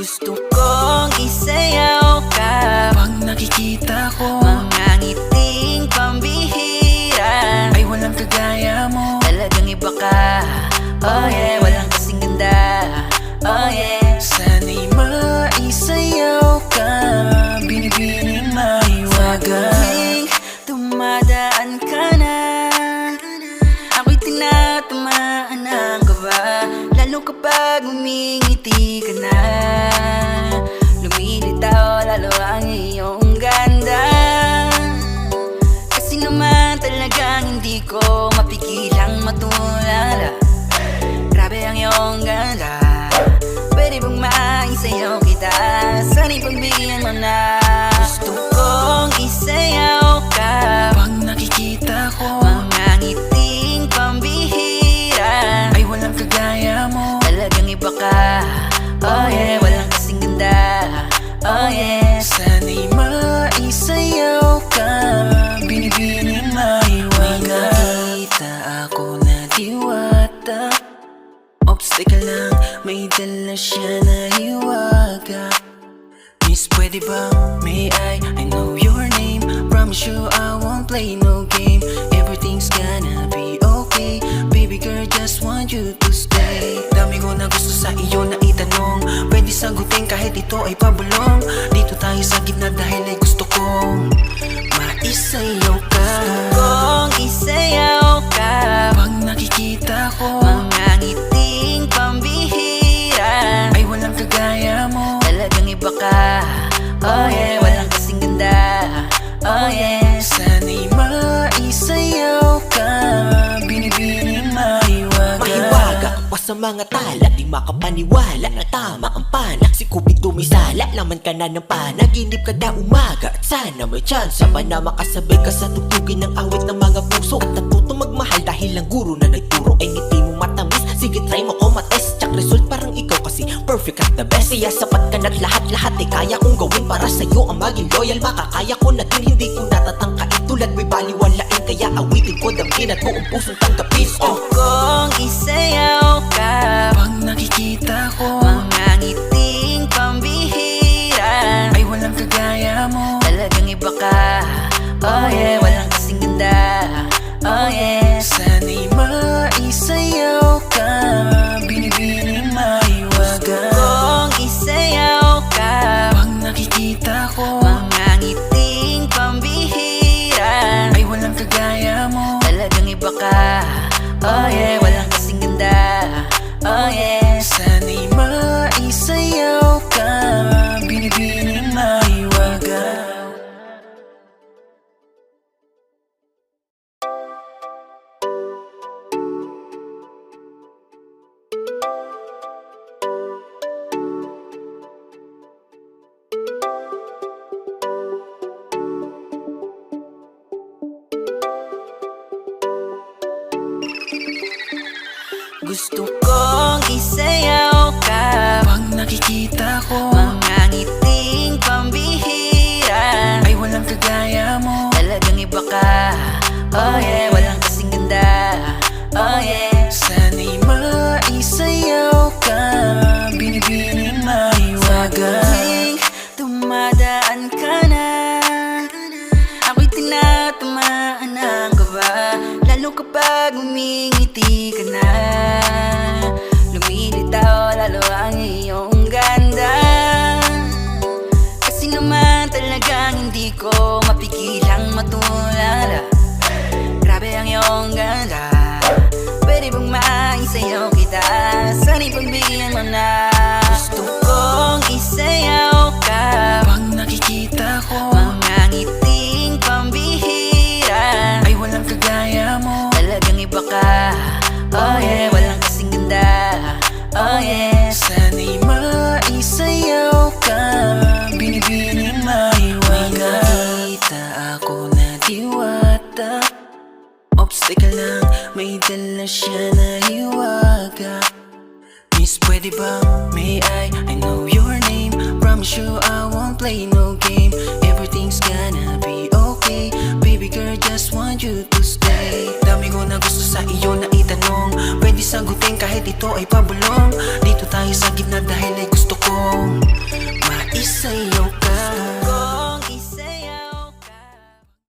Gusto kong isayaw ka. Pag nakikita ko Mga ngiting pambihira. Ay walang kagaya mo. Talagang iba ka. Oh yeah, walang kasing ganda. Oh yeah. Sana'y maisayaw ka. Binibining maiwaga Tuwing dumadaan ka na Ako'y tinatamaan ng kaba Lalo kapag umingiti ka na Iyong ganda Pwede bang maisayaw kita? Sana'y pagbigyan mo na. Gusto kong isayaw ka. Pag nakikita ko Mga ngiting pambihira. Ay walang kagaya mo. Talagang iba ka. Oh yeah, walang kasing ganda. Oh yeah lang, may dala siya na hiwaga. Miss, pwede bang may I? I know your name. Promise you I won't play no game. Everything's gonna be okay. Baby girl, just want you to stay. Dami ko na gusto sa iyo na itanong. Pwede sagutin kahit ito ay pabulong. Dito tayo sa gitna sa mga tala Di makapaniwala na tama ang pana. Si Cupid tumisala Laman ka na ng panaginip kada umaga At sana may chance pa na makasabay ka sa tugtugin ng awit ng mga puso. At natuto magmahal dahil ang guro na nagturo. Ay ngiti mo matamis Sige try mo ko matest Tsak result parang ikaw kasi perfect at the best. Kaya sapat ka na't lahat-lahat ay kaya kong gawin Para sa'yo ang maging loyal. Makakaya ko na din hindi ko natatangkain Tulad may baliwalain Kaya awitin ko damhin at buong pusong tanggapin. Oh, Kung iba ka. Oh yeah, walang kasing ganda Oh yeah. Sana'y maisayaw ka Binibining maiwaga Kung isayaw ka Pag nakikita ko Mga ngiting pambihira. Ay walang kagaya mo. Talagang iba ka. Oh yeah, Gusto kong isayaw ka. Pag nakikita ko Mga ngiting pambihira. Ay walang kagaya mo. Talagang iba ka. Oh yeah, walang kasing ganda. Oh yeah. Sana'y maisayaw ka. Binibining maiwaga Tuwing dumadaan ka na Ako'y tinatamaan. Ng kaba Lalo kapag umingiti ka na Lumilitaw lalo Teka lang, may dala siya na hiwaga. Miss, pwede ba? May I? I know your name. Promise you I won't play no game. Everything's gonna be okay. Baby girl, just want you to stay. Dami ko na gusto sa iyo na itanong. Pwede sagutin kahit ito ay pabulong. Dito tayo sa gitna dahil ay gusto kong Maisa'yo.